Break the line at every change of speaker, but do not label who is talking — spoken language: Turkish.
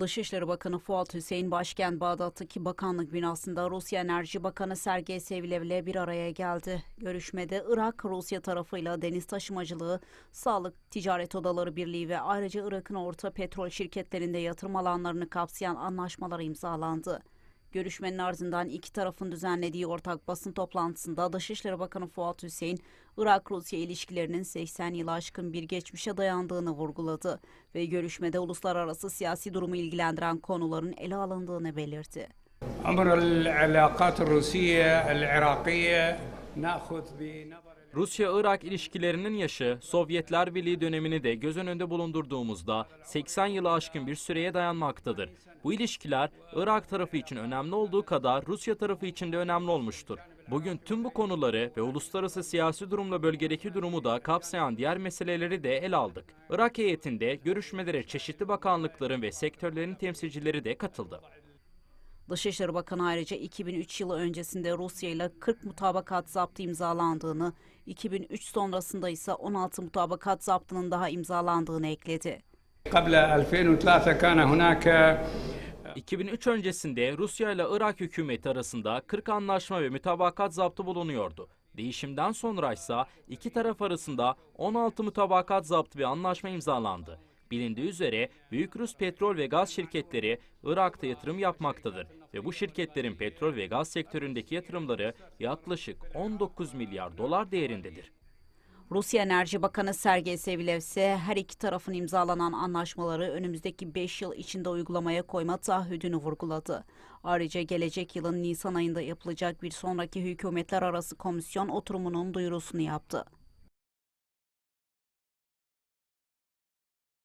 Dışişleri Bakanı Fuat Hüseyin başkent Bağdat'taki bakanlık binasında Rusya Enerji Bakanı Sergey Sevilev ile bir araya geldi. Görüşmede Irak, Rusya tarafıyla deniz taşımacılığı, sağlık, ticaret odaları birliği ve ayrıca Irak'ın orta petrol şirketlerinde yatırım alanlarını kapsayan anlaşmalar imzalandı. Görüşmenin ardından iki tarafın düzenlediği ortak basın toplantısında Dışişleri Bakanı Fuat Hüseyin, Irak-Rusya ilişkilerinin 80 yılı aşkın bir geçmişe dayandığını vurguladı ve görüşmede uluslararası siyasi durumu ilgilendiren konuların ele alındığını belirtti.
عبر العلاقات الروسية العراقية ناخذ بنظر
Rusya-Irak ilişkilerinin yaşı Sovyetler Birliği dönemini de göz önünde bulundurduğumuzda 80 yılı aşkın bir süreye dayanmaktadır. Bu ilişkiler Irak tarafı için önemli olduğu kadar Rusya tarafı için de önemli olmuştur. Bugün tüm bu konuları ve uluslararası siyasi durumla bölgedeki durumu da kapsayan diğer meseleleri de ele aldık. Irak heyetinde görüşmelere çeşitli bakanlıkların ve sektörlerin temsilcileri de katıldı.
Dışişleri Bakanı ayrıca 2003 yılı öncesinde Rusya ile 40 mutabakat zaptı imzalandığını, 2003 sonrasında ise 16 mutabakat zaptının daha imzalandığını ekledi.
2003
öncesinde Rusya ile Irak hükümeti arasında 40 anlaşma ve mütabakat zaptı bulunuyordu. Değişimden sonra ise iki taraf arasında 16 mutabakat zaptı ve anlaşma imzalandı. Bilindiği üzere Büyük Rus petrol ve gaz şirketleri Irak'ta yatırım yapmaktadır ve bu şirketlerin petrol ve gaz sektöründeki yatırımları yaklaşık 19 milyar dolar değerindedir.
Rusya Enerji Bakanı Sergey Sevilev ise her iki tarafın imzalanan anlaşmaları önümüzdeki 5 yıl içinde uygulamaya koyma taahhüdünü vurguladı. Ayrıca gelecek yılın Nisan ayında yapılacak bir sonraki hükümetler arası komisyon oturumunun duyurusunu yaptı.